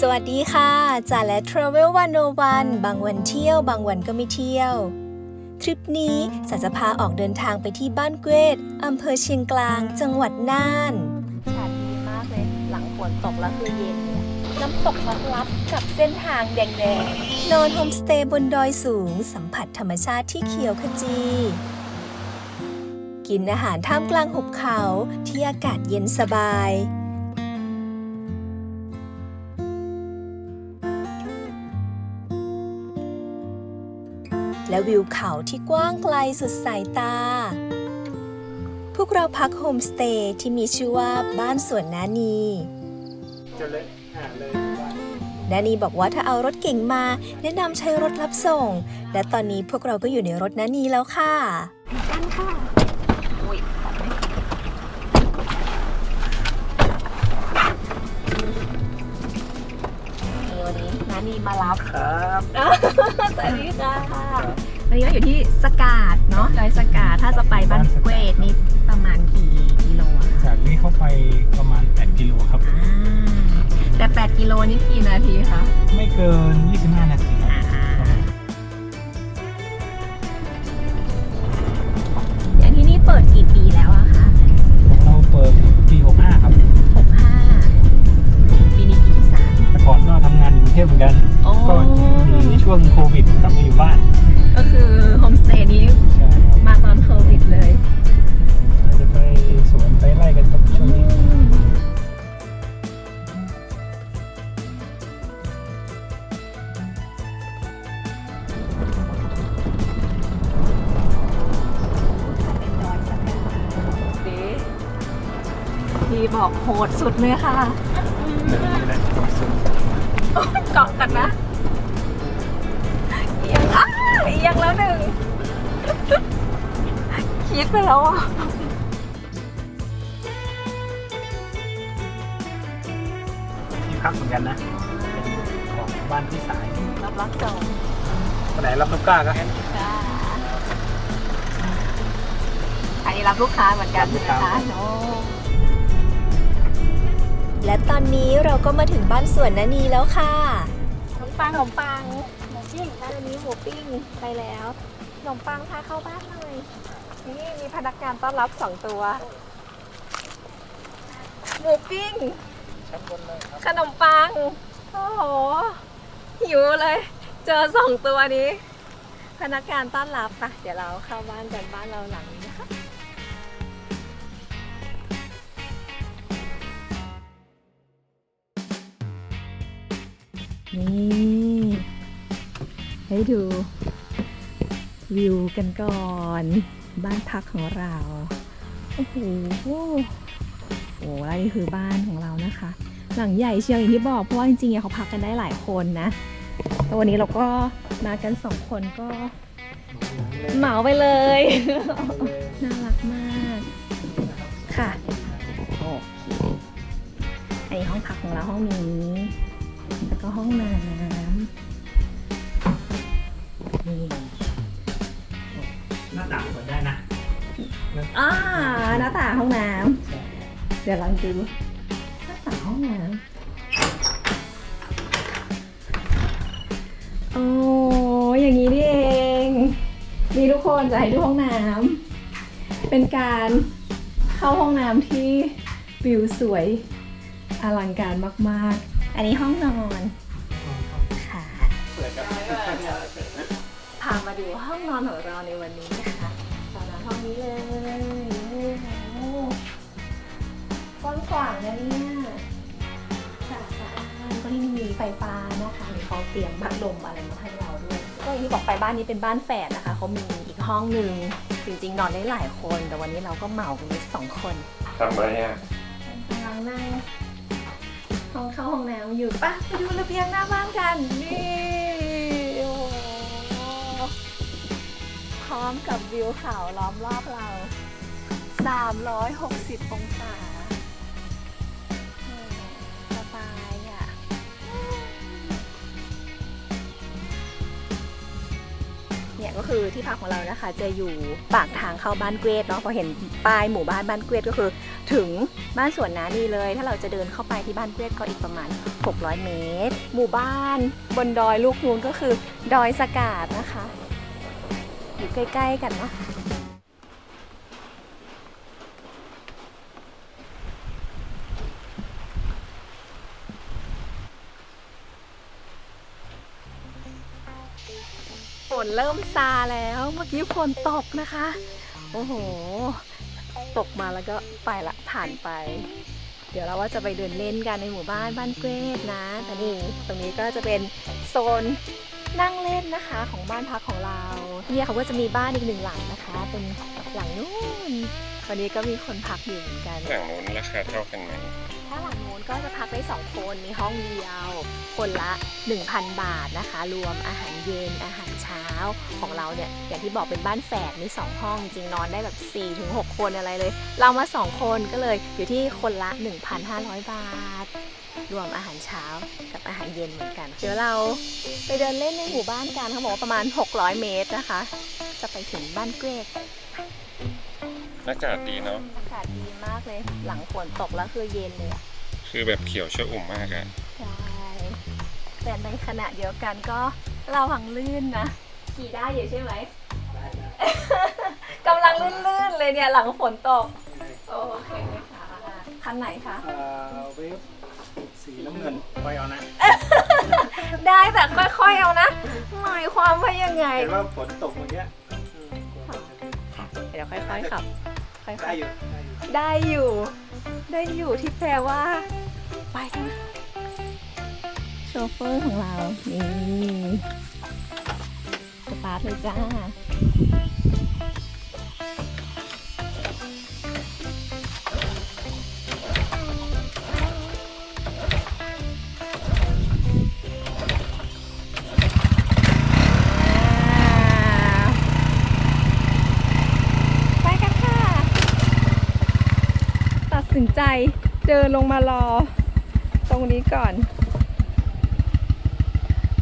สวัสดีค่ะจ่าและ Travel 101 บางวันเที่ยว บางวันก็ไม่เที่ยว ทริปนี้สาจะพาออกเดินทางไปที่บ้านเกวดอำเภอเชียงกลาง จังหวัดน่านอากาศดีมากเลย หลังฝนตกแล้วคือเย็นเนี่ยน้ำตกลับๆกับเส้นทางแดงๆ นอนโฮมสเตย์บนดอยสูง สัมผัสธรรมชาติที่เขียวขจี กินอาหารท่ามกลางหุบเขาที่อากาศเย็นสบาย และวิวเขาที่กว้างไกลสุดสายตา พวกเราพักโฮมสเตย์ที่มีชื่อว่าบ้านสวนนานีจะเลยอ่าเลยว่านานีบอกว่าถ้าเอารถเก่งมา แนะนำใช้รถรับส่ง และตอนนี้พวกเราก็อยู่ในรถนานีแล้วค่ะกันค่ะวันนี้นานีมารับครับสวัสดีค่ะต อนนี้ก็อยู่ที่สกาดเนาะดอยสกาดถ้าจะไปบ้านเกวดนี่ประมาณกี่กิโลอะคะจากนี้เข้าไปประมาณ 8 กิโลครับ อ่าแต่ 8 กิโลนี่กี่นาทีคะ ไม่เกิน 25 นาทีครับอ่าอย่างที่นี่เปิดกี่ปีแล้วอะคะของเราเปิดปี65 ครับ 65ปีนี้ปีที่สามแต่ก่อนก็ทำงานอยู่กรุงเทพเหมือนกัน โอ้ก็หนีช่วงโควิดกลับมาอยู่บ้าน ก็คือโฮมสเตย์นี้ใช่ครับมาตอนโควิดเลย เราจะไปสวนไปไล่กันกับช่วงนี้เป็นดอยสกาดีพี่บอกโหดสุดเลยค่ะเกาะกันนะ ยงแล้วหนึ่ง คิดไปแล้วอะที่พักเหมือนกันนะ เป็นของบ้านพี่สายรับรักส่งคนไหนรับลูกกล้าก็ค่ะอันนี้รับลูกค้าเหมือนกันใช่ไหมคะโอ้และตอนนี้เราก็มาถึงบ้านสวนนานีแล้วค่ะขนมปังขนมปังหมูปิ้งร้า นี้หมูปิ้งไปแล้วขนมปังพาเข้าบ้านหน่อยนี่มีพนักงานต้อนรับสองตัว หมูปิ้ง ชั้นบนเลยครับขนมปัง โอ้โห หิวเลย เจอสองตัวนี้ พนักงานต้อนรับปะเดี๋ยวเราเข้าบ้านกันบ้านเราหลังนี้นะคะนี่ ดูวิวกันก่อน บ้านพักของเรา โอ้โหโอ้แล้วนี่คือบ้านของเรานะคะ หลังใหญ่เชียวอย่างที่บอกเพราะว่าจริงๆเขาพักกันได้หลายคนนะแต่วันนี้เราก็มากันสองคนก็เหมาไปเลย น่ารักมากค่ะโอเคอันนี้ห้องพักของเราห้องนี้ แล้วก็ห้องน้ำนี่ หน้าต่างเปิดได้นะอ่าหน้าต่างห้องน้ำเดี๋ยวลองดูหน้าต่างห้องน้ำโอ้อย่างนี้นี่เองนี่ทุกคนจะให้ดูห้องน้ำเป็นการเข้าห้องน้ำที่วิวสวยอลังการมาก ๆ อันนี้ห้องนอนามาดูห้องนอนของเราในวันนี้นะคะตอนนั้นห้องนี้เลยโอ้โหกว้างขวางนะเนี่ยสะอาดสะอ้านก็นี่มีไฟฟ้านะคะมีเขาเตรียมพัดลมอะไรมาให้เราด้วย ก็อย่างที่บอกไปบ้านนี้เป็นบ้านแฝดนะคะเขามีอีกห้องหนึ่งจริงๆ นอนได้หลายคน แต่วันนี้เราก็เหมากันไปสองคนทำไมอะกำลังนั่งห้องเข้าห้องน้ำอยู่ปะไปดูระเบียงหน้าบ้านกันนี่ พร้อมกับวิวเขาล้อมรอบเรา 360 องศาสบายอะ เนี่ยก็คือที่พักของเรานะคะ จะอยู่ปากทางเข้าบ้านเกรดเนาะพอเห็นป้ายหมู่บ้านบ้านเกรดก็คือ ถึงบ้านสวนน้านีเลย ถ้าเราจะเดินเข้าไปที่บ้านเกรดก็อีกประมาณ 600 เมตร หมู่บ้านบนดอยลูกนูนก็คือ ดอยสกาดนะคะ อยู่ใกล้ ๆ กันเนาะฝนเริ่มซาแล้ว เมื่อกี้ฝนตกนะคะ โอ้โห ตกมาแล้วก็ไปละผ่านไป เดี๋ยวเราว่าจะไปเดินเล่นกันในหมู่บ้านบ้านเกรดนะแต่นี่ตรงนี้ก็จะเป็นโซนนั่งเล่นนะคะของบ้านพักของเรา เนี่ยเขาก็จะมีบ้านอีกหนึ่งหลังนะคะ เป็นหลังนู้นวันนี้ก็มีคนพักอยู่เหมือนกัน หลังนู้นราคาเท่ากันไหม ถ้าหลังนู้นก็จะพักได้2คน มีห้องเดียว คนละ 1,000 บาทนะคะ รวมอาหารเย็น อาหารเช้า ของเราเนี่ย อย่างที่บอกเป็นบ้านแฝด มี 2 ห้อง จริงๆนอนได้แบบ4-6คนอะไรเลย เรามา 2 คนก็เลยอยู่ที่คนละ 1,500 บาท รวมอาหารเช้ากับอาหารเย็นเหมือนกัน เดี๋ยวเราไปเดินเล่นในหมู่บ้านกันเขาบอกว่าประมาณ 600 เมตรนะคะ จะไปถึงบ้านเกรดอากาศดีเนาะอากาศดีมากเลย หลังฝนตกแล้วคือเย็นเลยอะคือแบบเขียวชอุ่มมากอะใช่แต่ในขณะเดียวกันก็ระวังลื่นนะ ขี่ได้อยู่ใช่ไหม กำลังลื่นๆเลยเนี่ยหลังฝนตก โอเคค่ะคันไหนคะเอ่อเวฟ สีน้ำเงินไปเอานะได้แต่ค่อยๆเอานะหมายความว่ายังไง เห็นว่าฝนตกเมื่อกี้อืมเดี๋ยวค่อยๆขับ ค่ได้อยอยู่ๆได้อยู่ได้อยู่ ได้อยู่ที่แปลว่า ไปกันนะโชเฟอร์ของเรา นี่สตาร์ทเลยจ้า เดินลงมารอ ตรงนี้ก่อน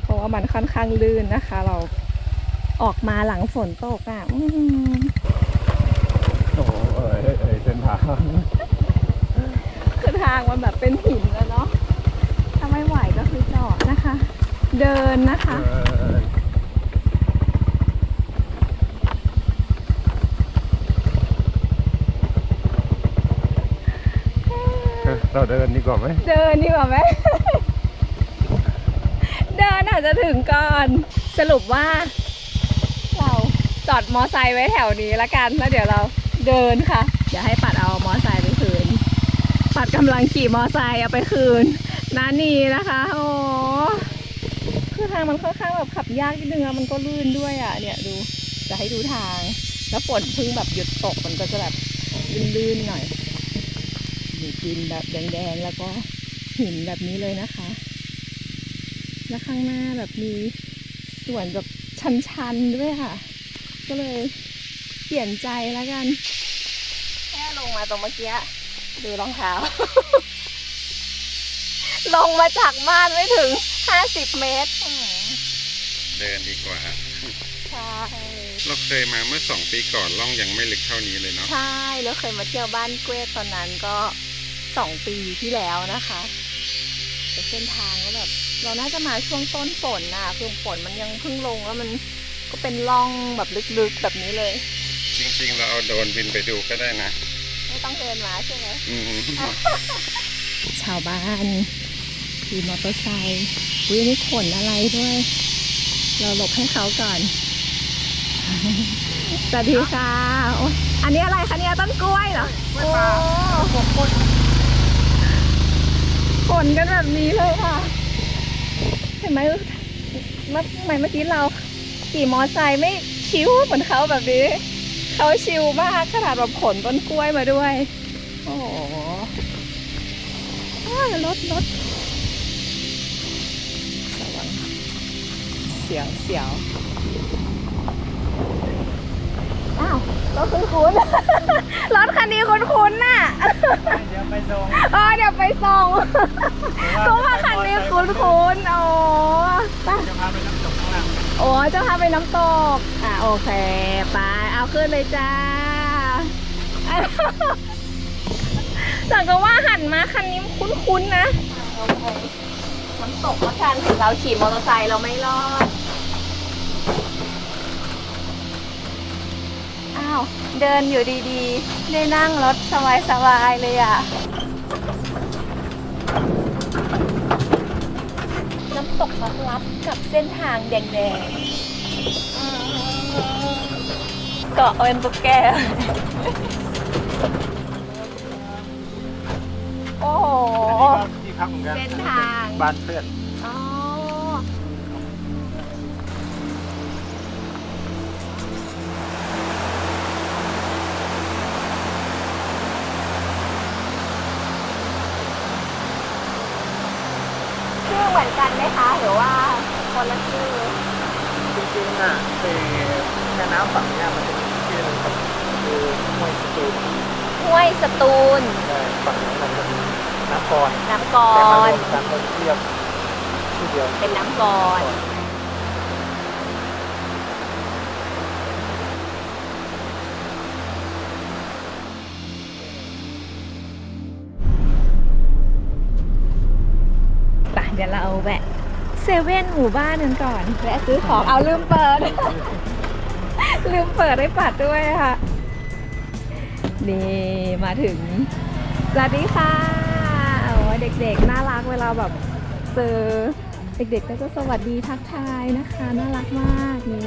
เพราะว่ามันค่อนข้างลื่นนะคะ เราออกมาหลังฝนตกอะอืมโอ้เอ้ยเอ้ยเส้นทางคือทางมันแบบเป็นหินแล้วเนาะถ้าไม่ไหวก็คือจอดนะคะ เดินนะคะ เเราเดินดีกว่าไหมเดินดีกว่าไหม เดินอาจจะถึงก่อน สรุปว่า เราจอดมอไซค์ไว้แถวนี้ละกันแล้วเดี๋ยวเราเดินค่ะ เดี๋ยวให้ปัดเอามอไซค์ไปคืน ปัดกำลังขี่มอไซค์เอาไปคืนนานีนะคะ โอ้คือทางมันค่อนข้างแบบขับยากนิดนึงอะมันก็ลื่นด้วยอะเนี่ยดูจะให้ดูทาง แล้วฝนเพิ่งแบบหยุดตกมันก็จะแบบลื่นๆหน่อย มีดินแบบแดงๆ แล้วก็หินแบบนี้เลยนะคะ แล้วข้างหน้าแบบมีส่วนแบบชันๆด้วยค่ะ ก็เลยเปลี่ยนใจแล้วกัน แค่ลงมาตรงเมื่อกี้ดูรองเท้า ลงมาจากบ้านไม่ถึง50เมตรอืมเดินดีกว่า ใช่เราเคยมาเมื่อสองปีก่อนล่องยังไม่ลึกเท่านี้เลยเนาะ ใช่ แล้วเคยมาเที่ยวบ้านเกวตตอนนั้นก็ สองปีที่แล้วนะคะแต่เส้นทางก็แบบเราน่าจะมาช่วงต้นฝนน่ะคือฝนมันยังเพิ่งลงแล้วมันก็เป็นร่องแบบลึกๆแบบนี้เลย จริงๆ เราเอาโดรนบินไปดูก็ได้นะ ไม่ต้องเดินมาใช่ไหมอืมชาวบ้านขี่มอเตอร์ไซค์วินี่ขนอะไรด้วย เราหลบให้เขาก่อนสวัสดีค่ะโอ๊ยอันนี้อะไรคะเนี่ยต้นกล้วยเหรอโอ้ ขนกันแบบนี้เลยค่ะ เห็นไหมเมื่อทำไมเมื่อกี้เราขี่มอไซค์ไม่ชิวเหมือนเขาแบบนี้ เขาชิวมากขนาดแบบขนต้นกล้วยมาด้วย โอ้โหอ้าวรถรถเสียวเสียว อ้าวรถคุ้นคุ้นๆรถคันนี้คุ้นคุ้นๆน่ะ เดี๋ยวไปส่งเออเดี๋ยวไปส่งก็ว่าคันนี้คุ้นคุ้นๆโอ้ไปจะพาไปน้ำตกข้างล่างโอ้ยจะพาไปน้ำตก อะโอเค ไป เอาขึ้นเลยจ้าแต่ก็ว่าหันมาคันนี้คุ้นๆนะโอเคน้ำตกละกันถึงเราขี่มอเตอร์ไซค์เราไม่รอดาวเดินอยู่ดีๆ ได้นั่งรถสบายๆเลยอะ น้ำตกลับๆกับเส้นทางแดงๆเกาะเป็นตุ๊กแกโอ้โหอันนี้ก็ที่พักเหมือนกันเส้นทาง บ้านเพื่อน มือนกันไหมคะ หรือว่าคนละชื่อจริงๆอะเป็นแม่น้ำฝั่งเนี้ยมันจะมีชื่อหนึงครับคือห้วยสตูลห้วยสตูลแต่ฝั่งนี้มันเป็นน้ำกรน้ำกแต่มารรวมกันก็เรียกชื่อเดียว เป็นน้ำกร เดี๋ยวเราแวะเซเว่นหมู่บ้านกันก่อนแวะซื้อของเอาลืมเปิด ลืมเปิดให้ปัดด้วยค่ะ นี่มาถึง สวัสดีค่ะโอ้เด็กๆ น่ารักเวลาแบบเจอเด็กๆ ก็จะสวัสดีทักทายนะคะ น่ารักมากนี่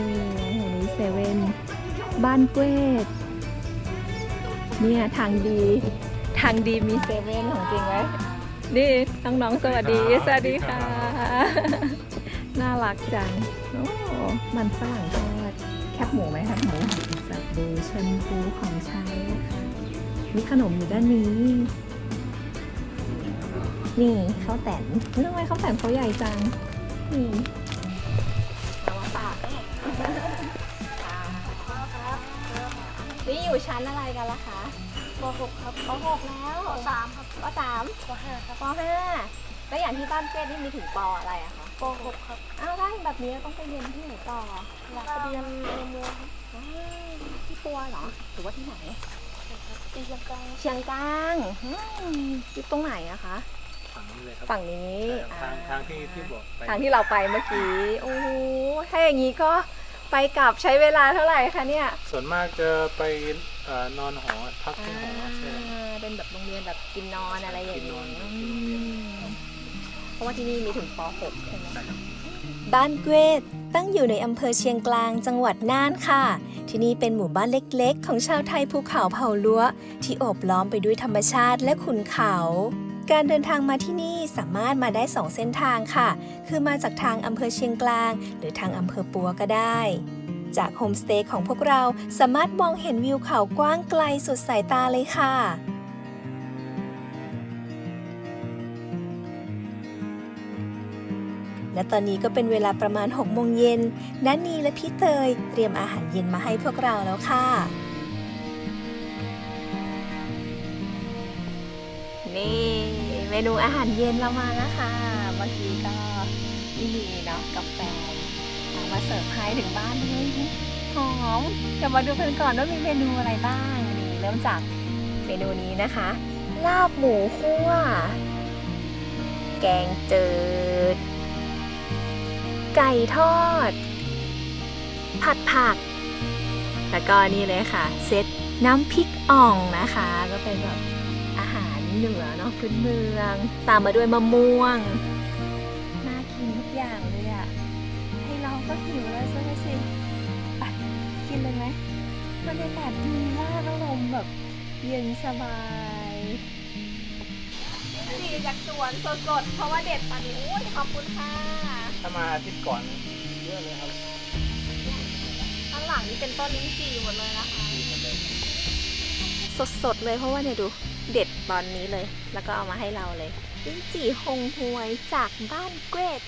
แห่งนี้เซเว่นบ้านเกวดเนี่ยทางดี ทางดีมีเซเว่นของจริงไหม นี่น้องๆสวัสดีสวัสดีค่ะ น่ารักจังโอ้มันฝรั่งทอดแคบหมูไหมแคบหมูสับดูชนพูของใช้นะคะมีขนมอยู่ด้านนี้ นี่ข้าวแตนเฮ้ยทำไมข้าวแตนเขาใหญ่จังนี่เอามาฝากนี่อยู่ชั้นอะไรกันล่ะคะ ป .6 ครับป .6 แล้วป .3 ครับป .3 ป .5 ครับป .5 แล้วอย่างที่บ้านเกรดนี่มีถึงปอะไรอะคะป .6 ครับอ้าวได้แบบนี้ต้องไปเรียนที่ไหนต่ออยากไปเรียนในเมืองอ้าวที่ปัวเหรอหรือว่าที่ไหนเชียงกลางเชียงกลางอืมอยู่ตรงไหนอะคะฝั่งนี้เลยครับฝั่งนี้ใช่ทางทางที่ที่บอกไปทางที่เราไปเมื่อกี้โอ้โหถ้าอย่างนี้ก็ ไปกลับใช้เวลาเท่าไหร่คะเนี่ย ส่วนมากจะไปเอ่อนอนหอพักที่หอใช่ อ่าเป็นแบบโรงเรียนแบบกินนอนอะไรอย่างกินนนี้อนอืมเพราะว่าที่นี่มีถึงป .6 ใช่ไหม ใช่ครับ บ้านเกวดตั้งอยู่ในอำเภอเชียงกลางจังหวัดน่านค่ะ ที่นี่เป็นหมู่บ้านเล็กๆ ของชาวไทยภูเขาเผ่าลัว ที่โอบล้อมไปด้วยธรรมชาติและขุนเขา การเดินทางมาที่นี่สามารถมาได้ 2 เส้นทางค่ะ คือมาจากทางอำเภอเชียงกลาง หรือทางอำเภอปัวก็ได้ จากโฮมสเตย์ของพวกเราสามารถมองเห็นวิวเขากว้างไกลสุดสายตาเลยค่ะและตอนนี้ก็เป็นเวลาประมาณ 6 โมงเย็นนันนีและพี่เตยเตรียมอาหารเย็นมาให้พวกเราแล้วค่ะ นี่ เมนูอาหารเย็นเรามานะคะเมื่อกี้ก็พี่มีเนาะกับแฟเอามาเสิร์ฟให้ถึงบ้านเลยหอมเดี๋ยวมาดูกันก่อนว่ามีเมนูอะไรบ้างนี่เริ่มจากเมนูนี้นะคะ ลาบหมูคั่ว แกงจืด ไก่ทอด ผัดผัก แล้วก็นี่เลยค่ะ เซตน้ำพริกอ่องนะคะ ก็เป็นแบบ เหนือเนาะพื้นเมือง ตามมาด้วยมะม่วง น่ากินทุกอย่างเลยอะ่ะ ให้เราก็หิวแล้วใช่ไหมสิไปกินเลยไหมบรรยากาศดีมากอารมณ์แบบเย็นสบายดีจากสวนสดๆ เพราะว่าเด็ดตอนนี้โอ้ยขอบคุณค่ะถ้ามาอาทิตย์ก่อนเยอะเลยครับ ข้างหลังนี่เป็นต้นลิ้นจี่หมดเลยนะคะ สดๆเลยเพราะว่าเนี่ยดู เด็ดตอนนี้เลย แล้วก็เอามาให้เราเลยจิ้งจี่ฮงหวยจากบ้านเกรด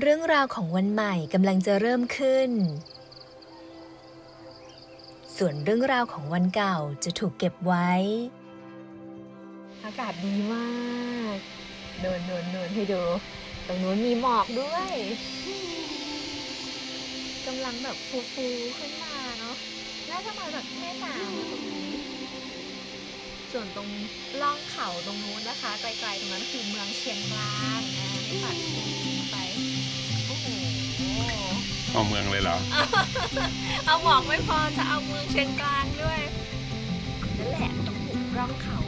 เรื่องราวของวันใหม่กำลังจะเริ่มขึ้น ส่วนเรื่องราวของวันเก่าจะถูกเก็บไว้ อากาศดีมากเนินเนินเนินให้ดู ตรงนู้นมีหมอกด้วยกำลังแบบฟูฟูขึ้นมาเนาะ น่าจะมาจากแม่น้ำตรงนี้ ส่วนตรงล่องเขาตรงนู้นนะคะ ไกลๆตรงนั้นคือเมืองเชียงกลางอ่าให้ปัด เอาเมืองเลยเหรอ เอาหมอกไม่พอจะเอาเมืองเชียงกลางด้วยนั่นแหละต้องหุกร่องเขา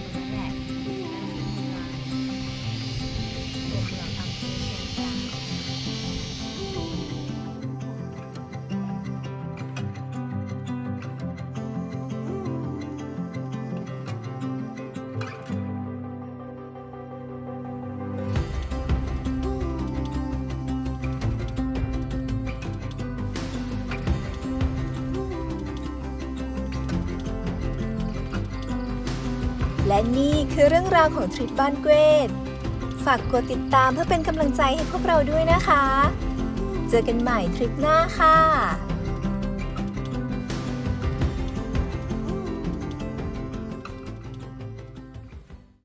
และนี่คือเรื่องราวของทริปบ้านเกวดฝากกดติดตามเพื่อเป็นกำลังใจให้พวกเราด้วยนะคะ เจอกันใหม่ทริปหน้าค่ะ